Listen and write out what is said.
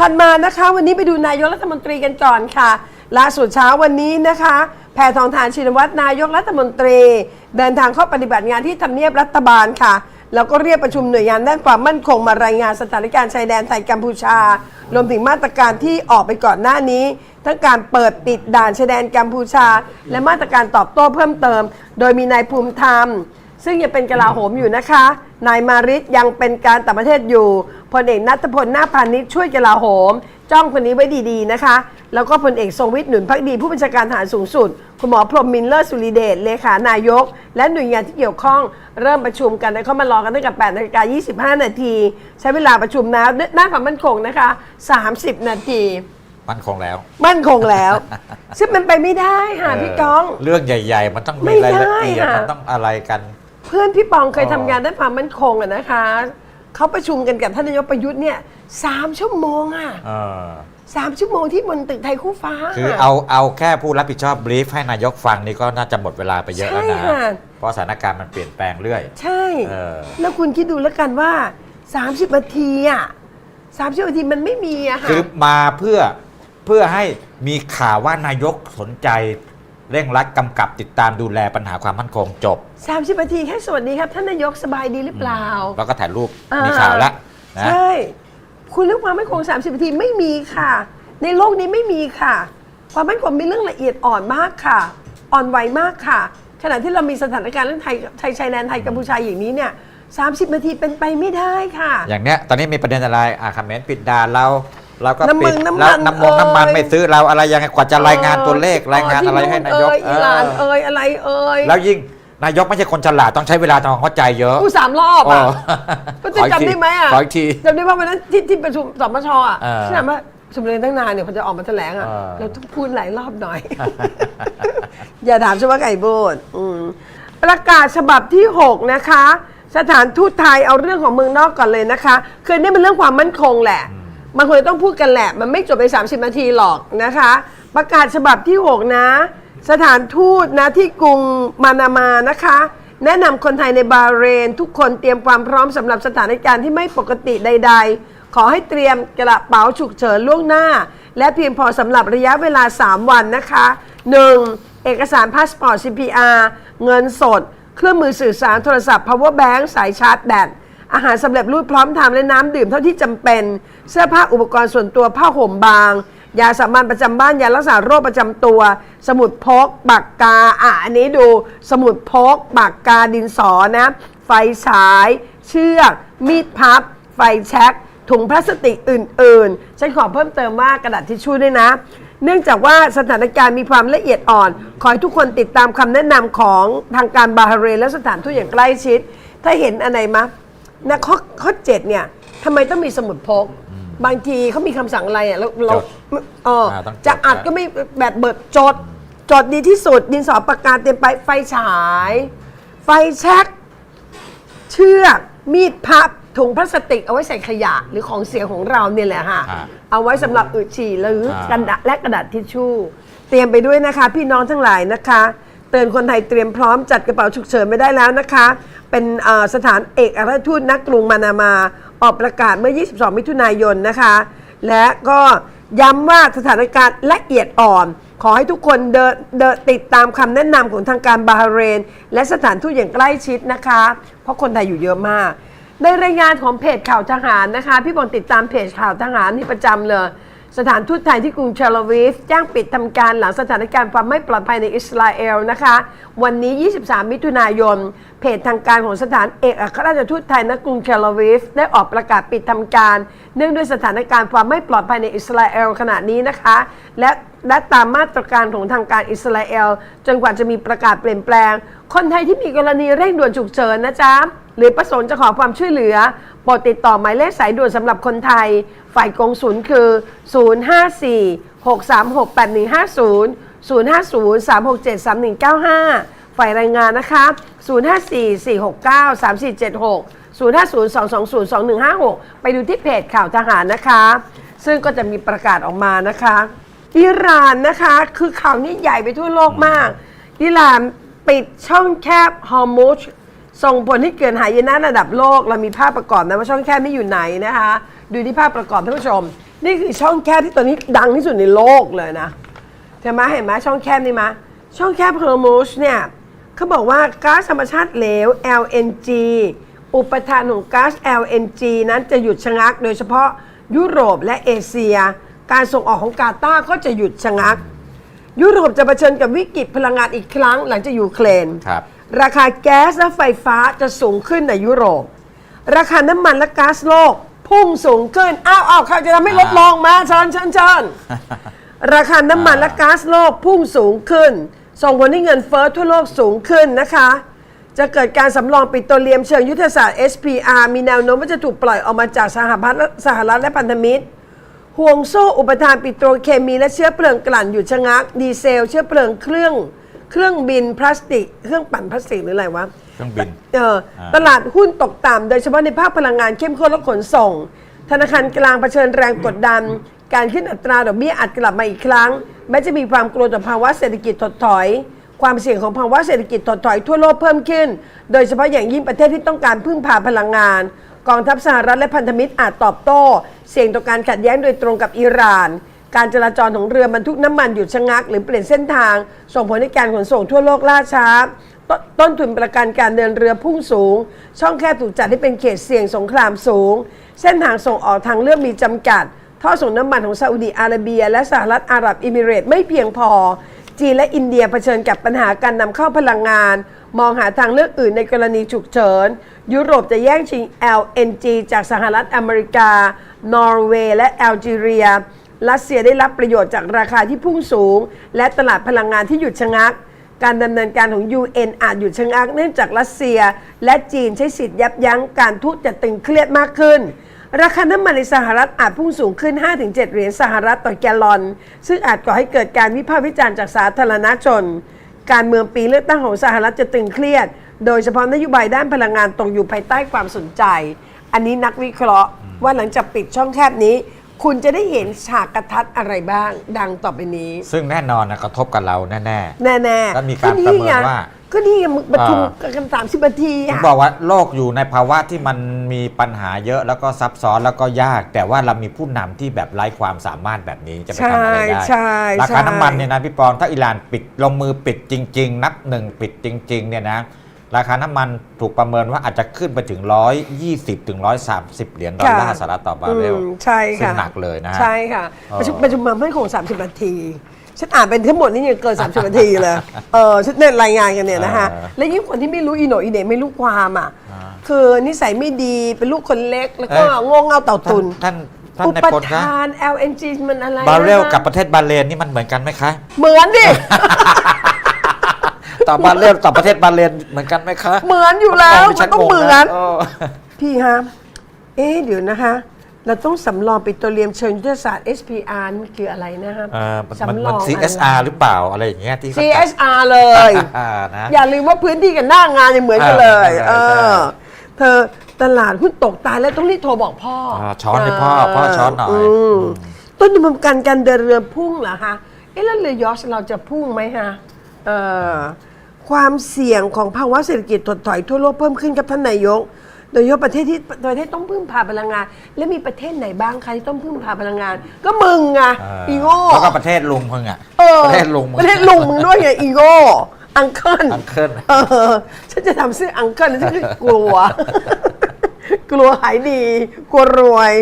ถัดมานะคะ วันนี้ไปดูนายกรัฐมนตรีกันก่อนค่ะล่าสุดเช้าวันนี้นะคะ แพทองทานชินวัตรนายกรัฐมนตรี เดินทางเข้าปฏิบัติงานที่ทำเนียบรัฐบาลค่ะ แล้วก็เรียกประชุมหน่วยงานด้านความมั่นคงมารายงานสถานการณ์ชายแดนไทยกัมพูชารวมถึงมาตรการที่ออกไปก่อนหน้านี้ ทั้งการเปิดปิดด่านชายแดนกัมพูชา และมาตรการตอบโต้เพิ่มเติม โดยมีนายภูมิธรรม ซึ่งยังเป็นกลาโหมอยู่นะคะนายมาริสยังเป็นการต่างประเทศอยู่ พลเอกนัทพลนาคพาณิชย์ช่วยกลาโหม จ้องคนนี้ไว้ดีๆนะคะ แล้วก็พลเอกทรงวิทย์หนุนพักดีผู้บัญชาการทหารสูงสุด คุณหมอพรหมมินเลอร์สุริเดชเลขานายก และหน่วยงานที่เกี่ยวข้องเริ่มประชุมกันและเข้ามารอกันตั้งแต่8นาฬิกา25 นาที ใช้เวลาประชุมนะด้านความมั่นคงนะคะ 30 นาทีมั่นคงแล้ว มั่นคงแล้ว ซึ่งมันไปไม่ได้ค่ะพี่ก้อง เรื่องใหญ่ ๆ มันต้องไม่มีรายละเอียดได้อะมันต้องอะไรกัน เพื่อนพี่ปองเคยอ๋อทำงานด้านความมั่นคงอะนะคะ เขาประชุมกันกับท่านนายกประยุทธ์เนี่ยสามชั่วโมงอะเออสามชั่วโมงที่บนตึกไทยคู่ฟ้าคือเอาเอาแค่ผู้รับผิดชอบบรีฟให้นายกฟังนี่ก็น่าจะหมดเวลาไปเยอะแล้วใช่นะค่ะเพราะสถานการณ์มันเปลี่ยนแปลงเรื่อย ใช่ เออ แล้วคุณคิดดูแล้วกันว่า 30นาทีอะ30นาทีมันไม่มีอะค่ะ คือมาเพื่อเพื่อให้มีข่าวว่านายกสนใจ เร่งรัดกำกับติดตามดูแลปัญหาความมั่นคงจบ 30นาทีแค่สวัสดีครับ ท่านนายกสบายดีหรือเปล่า แล้วก็ถ่ายรูปอ่ามี มีข่าวแล้วนะ ใช่ คุณเรื่องความมั่นคง 30นาทีไม่มีค่ะ ในโลกนี้ไม่มีค่ะ ความมั่นคงเป็นเรื่องละเอียดอ่อนมากค่ะ อ่อนไหวมากค่ะ ขณะที่เรามีสถานการณ์เรื่องไทยไทยชายแดนไทยกัมพูชาอย่างนี้เนี่ย30นาทีเป็นไปไม่ได้ค่ะ อย่างเนี้ยตอนนี้มีประเด็นอะไรอ่าคอมเมนต์ปิดด่านเรา เราก็น้ำมึปิดงน้ำมันแล้วน้ำมงน้ำมันเอ่ย ไม่ซื้อเราอะไรยังไงกว่าจะรายงานตัวเลขรายงานอะไรให้นายกเอยอิหร่านเออเอยอะไรเอยแล้วยิ่งนายกไม่ใช่คนฉลาดต้องใช้เวลาทำความเข้าใจเยอะกูสามรอบอะอ๋อก็จะจำได้ไหมอะขออีกที จำได้ว่าวันนั้นที่ที่ประชุมสมชอะเออที่ถามว่าสมเด็จตั้งนานเนี่ยเขาจะออกมาแถลงอะเออ เราต้องพูดหลายรอบหน่อย อย่าถามฉันว่าไก่โบดอืมประกาศฉบับที่ 6 นะคะ สถานทูตไทยเอาเรื่องของเมืองนอกก่อนเลยนะคะ คือนี่เป็นเรื่องความมั่นคงแหละ มันควรจะต้องพูดกันแหละ มันไม่จบไป30 นาทีหรอกนะคะ ประกาศฉบับที่ 6 นะ สถานทูตนะที่กรุงมานามานะคะ แนะนำคนไทยในบาเรน ทุกคนเตรียมความพร้อมสำหรับสถานการณ์ที่ไม่ปกติใด ๆ ขอให้เตรียมกระเป๋าฉุกเฉินล่วงหน้า และเพียงพอสำหรับระยะเวลา 3 วันนะคะ 1. เอกสารพาสปอร์ต CPR เงินสด เครื่องมือสื่อสารโทรศัพท์ power bank สายชาร์จแบต อาหารสำเร็จรูปพร้อมทำและน้ำดื่มเท่าที่จำเป็น เสื้อผ้าอุปกรณ์ส่วนตัวผ้าห่มบาง ยาสามัญประจำบ้านยารักษาโรคประจำตัว สมุดพกปากกาอะอันนี้ดูสมุดพกปากกาดินสอนะ ไฟฉาย เชือก มีดพับ ไฟแช็กถุงพลาสติกอื่น ๆ ฉันขอเพิ่มเติมว่ากระดาษทิชชู่ด้วยนะ เนื่องจากว่าสถานการณ์มีความละเอียดอ่อน ขอให้ทุกคนติดตามคำแนะนำของทางการบาห์เรนและสถานทูตอย่างใกล้ชิด ถ้าเห็นอะไรมะ นะข้อข้อเจ็ดเนี่ยทำไมต้องมีสมุดพก บางทีเขามีคำสั่งอะไรอะเราเราจดเอออ่าต้องจด จะอัดก็ไม่แบบเบิดจด จดดีที่สุดดินสอปากกาเต็มไปไฟฉาย ไฟแช็ก เชือกมีดพับถุงพลาสติกเอาไว้ใส่ขยะหรือของเสียของเราเนี่ยแหละค่ะอ่าเอาไว้สำหรับอึฉี่หรืออ่ากระดาษและกระดาษทิชชู่ เตรียมไปด้วยนะคะ พี่น้องทั้งหลายนะคะ เตือนคนไทยเตรียมพร้อมจัดกระเป๋าฉุกเฉินไม่ได้แล้วนะคะ เป็นสถานเอกอัครทูตนักกรุงมานามา ออกประกาศเมื่อ 22 มิถุนายนนะคะ และก็ย้ำว่าสถานการณ์ละเอียดอ่อน ขอให้ทุกคนเดินเดินติดตามคำแนะนำของทางการบาห์เรน และสถานทูตอย่างใกล้ชิดนะคะ เพราะคนไทยอยู่เยอะมาก ในรายงานของเพจข่าวทหารนะคะ พี่บอลติดตามเพจข่าวทหารนี่ประจำเลย สถานทูตไทยที่กรุงเทลอาวีฟแจ้งปิดทำการหลังสถานการณ์ความไม่ปลอดภัยในอิสราเอลนะคะ วันนี้ 23 มิถุนายน เพจทางการของสถานเอกอัครราชทูตไทยณกรุงเทลอาวีฟได้ออกประกาศปิดทำการ เนื่องด้วยสถานการณ์ความไม่ปลอดภัยในอิสราเอลขณะนี้นะคะ และและตามมาตรการของทางการอิสราเอล จนกว่าจะมีประกาศเปลี่ยนแปลง คนไทยที่มีกรณีเร่งด่วนฉุกเฉินนะจ๊ะหรือประสงค์จะขอความช่วยเหลือ โปรดติดต่อหมายเลขสายด่วนสำหรับคนไทย ฝ่ายกงสุลคือ 054 636 8150 050 367 3195 ฝ่ายรายงานนะคะ 054 469 3476 050 220 2156 ไปดูที่เพจข่าวทหารนะคะ ซึ่งก็จะมีประกาศออกมานะคะอิหร่านนะคะคือข่าวนี้ใหญ่ไปทั่วโลกมากอิหร่านปิดช่องแคบฮอร์มุช ส่งผลให้เกิดหายนะระดับโลก เรามีภาพประกอบนะว่าช่องแคบนี้อยู่ไหนนะคะ ดูที่ภาพประกอบท่านผู้ชม นี่คือช่องแคบที่ตอนนี้ดังที่สุดในโลกเลยนะใช่ไหมเห็นไหมช่องแคบนี่มะช่องแคบเฮอร์มูชเนี่ยเขาบอกว่าก๊าซธรรมชาติเหลว LNG อุปทานของก๊าซ LNG นั้นจะหยุดชะงัก โดยเฉพาะยุโรปและเอเชีย การส่งออกของกาตาร์ก็จะหยุดชะงัก ยุโรปจะเผชิญกับวิกฤตพลังงานอีกครั้งหลังจากยูเครนครับ ราคาแก๊สและไฟฟ้าจะสูงขึ้นในยุโรป ราคาน้ำมันและก๊าซโลก พุ่งสูงขึ้น อ้าวอ้าวใครจะทำให้ลดลงมาเชิญเชิญเชิญราคาน้ำมันและก๊าซโลกพุ่งสูงขึ้น ส่งผลให้เงินเฟ้อทั่วโลกสูงขึ้นนะคะ จะเกิดการสำรองปิโตรเลียมเชิงยุทธศาสตร์ SPR มีแนวโน้มว่าจะถูกปล่อยออกมาจากสหรัฐและสหรัฐและพันธมิตรห่วงโซ่อุปทานปิโตรเคมีและเชื้อเพลิงกลั่นหยุดชะงัก ดีเซล เชื้อเพลิงเครื่อง เครื่องบินพลาสติก เครื่องปั่นพลาสติกหรืออะไรวะเครื่องบิน เอออ่าตลาดหุ้นตกต่ำโดยเฉพาะในภาคพลังงานเข้มข้นและขนส่ง ธนาคารกลางเผชิญแรงกดดัน การขึ้นอัตราดอกเบี้ยอาจกลับมาอีกครั้งแม้จะมีความกลัวต่อภาวะเศรษฐกิจถดถอย ความเสี่ยงของภาวะเศรษฐกิจถดถอยทั่วโลกเพิ่มขึ้น โดยเฉพาะอย่างยิ่งประเทศที่ต้องการพึ่งพาพลังงาน กองทัพสหรัฐและพันธมิตรอาจตอบโต้ เสี่ยงต่อการขัดแย้งโดยตรงกับอิหร่าน การจราจรของเรือบรรทุกน้ำมันหยุดชะงัก หรือเปลี่ยนเส้นทาง ส่งผลให้การขนส่งทั่วโลกล่าช้าตต้นทุนประกันการเดินเรือพุ่งสูง ช่องแคบถูกจัดให้เป็นเขตเสี่ยงสงครามสูง เส้นทางส่งออกทางเลือกมีจำกัด ท่อส่งน้ำมันของซาอุดีอาระเบีย และสหรัฐอาหรับเอมิเรตส์ไม่เพียงพอ จีนและอินเดียเผชิญกับปัญหาการนำเข้าพลังงาน มองหาทางเลือกอื่นในกรณีฉุกเฉิน ยุโรปจะแย่งชิง LNG จากสหรัฐอเมริกา นอร์เวย์และแอลจีเรีย รัสเซียได้รับประโยชน์จากราคาที่พุ่งสูง และตลาดพลังงานที่หยุดชะงัก การดำเนินการของ UN อาจหยุดชะงัก เนื่องจากรัสเซีย และจีนใช้สิทธิ์ยับยั้งการทุจจะตึงเครียดมากขึ้น ราคาน้ำมันในสหรัฐอาจพุ่งสูงขึ้น 5-7 เหรียญสหรัฐต่อแกลลอน ซึ่งอาจก่อให้เกิดการวิพากษ์วิจารณ์จากสาธารณชน การเมืองปีเลือกตั้งของสหรัฐจะตึงเครียด โดยเฉพาะนโยบายด้านพลังงานตกอยู่ภายใต้ความสนใจ อันนี้นักวิเคราะห์ว่าหลังจากปิดช่องแคบนี้ คุณจะได้เห็นฉากกระทัดอะไรบ้าง ดังต่อไปนี้ ซึ่งแน่นอนนะกระทบกับเราแน่ แน่ๆก็มีการประเมินว่า ก็นี่ไงมึงประชุมอ่ากันสามสิบนาทีๆผมอะบอกว่าโลกอยู่ในภาวะที่มันมีปัญหาเยอะแล้วก็ซับซ้อนแล้วก็ยาก แต่ว่าเรามีผู้นำที่แบบไร้ความสามารถแบบนี้จะไปทำอะไรได้ใช่ราใช่คาน้ำมันเนี่ยนะพี่ปอนถ้าอิหร่านปิดลงมือปิดจริง ๆ นับหนึ่งปิดจริง ๆ เนี่ยนะ ราคาน้ำมันถูกประเมินว่าอาจจะขึ้นไปถึง 120ถึง130 เหรียญดอลลาร์สหรัฐต่อบาร์เรลอืมใช่ซึ่งค่ะหนักเลยนะฮะใช่ค่ะเออประชุมประชุมมาไม่คง 30 นาทีฉันอ่านเป็นทั้งหมดนี่ยังเกิน 30 นาทีเลยเออฉันเนี่ยรายงานกันเนี่ยนะคะเออและยิ่งคนที่ไม่รู้อีโหนอีเหน่ไม่รู้ความอะอ่าคือนิสัยไม่ดีเป็นลูกคนเล็กแล้วก็เอ้ยโงงเงาเต่าตุนท่านท่านอุในปพลคะทาน LNG มันอะไรบาร์เรลนะคะกับประเทศบาห์เรนนี่มันเหมือนกันไหมคะ เหมือนดิ ต่อบาร์เรลต่อประเทศบาห์เรนเหมือนกันไหมคะเหมือนอยู่แล้วดิมัฉันต้องงเหมือนเออพี่ฮะเอ๊ะเดี๋ยวนะคะ เราต้องสำรองปิโตรเลียมเชิงยุทธศาสตร์ SPR นี่คืออะไรนะฮะเออมันมันสำรมันอง CSR หรือเปล่าอะไรอย่างเงี้ยที่เขาจัด CSR เลยอ่านะอย่าลืมว่าพื้นที่กับหน้างานยังเหมือนกันเลยเอเออใช่อเธอตลาดหุ้นตกตายแล้วต้องรีบโทรบอกพ่ออ่าช้อนให้พ่อพ่อช้อนหน่อยมอืมต้นทุนประกันการเดินเรือพุ่งเหรอคะเอ๊ะแล้วเรือยอชต์เราจะพุ่งไหมฮะเออ ความเสี่ยงของภาวะเศรษฐกิจถดถอยทั่วโลกเพิ่มขึ้นครับท่านนายก โดยเฉพาะประเทศที่ประเทศต้องพึ่งพาพลังงาน และมีประเทศไหนบ้างคะที่ต้องพึ่งพาพลังงาน ก็มึงไงเอออีโง่แล้วก็ประเทศลุงมึงอะเออประเทศลุงมึงประเทศลุงมึงด้วยไงอีโง่อังเคิลอังเคิลเออฉันจะทำซื้ออังเคิลแล้วฉันก็กลัว กลัวหายดี กลัวรวย